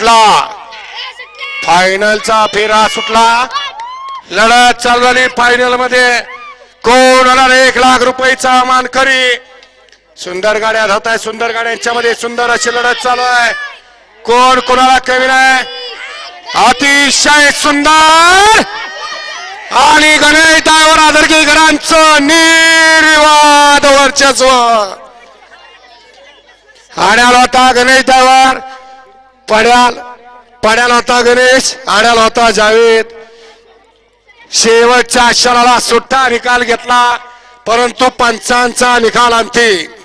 सुटला. फायनलचा फेरा सुटला. लढत चालू झाली फायनलमध्ये. कोण होणार एक लाख रुपयेचा मानकरी? सुंदर गाड्या धावत आहे सुंदर गाड्यांच्या मध्ये सुंदर अशी लढत चालू आहे. कोण कोणाला कमी नाही? अतिशय सुंदर आणि गणेश दायवर आदरकीकरांचं निर्वाद वर्चस्व आला होता गणेश दावर. पड्याल पड्याला होता गणेश आड्याल होता जावेद. शेवटच्या क्षणाला सुट्टा निकाल घेतला परंतु पंचांचा निकाल अंतिम.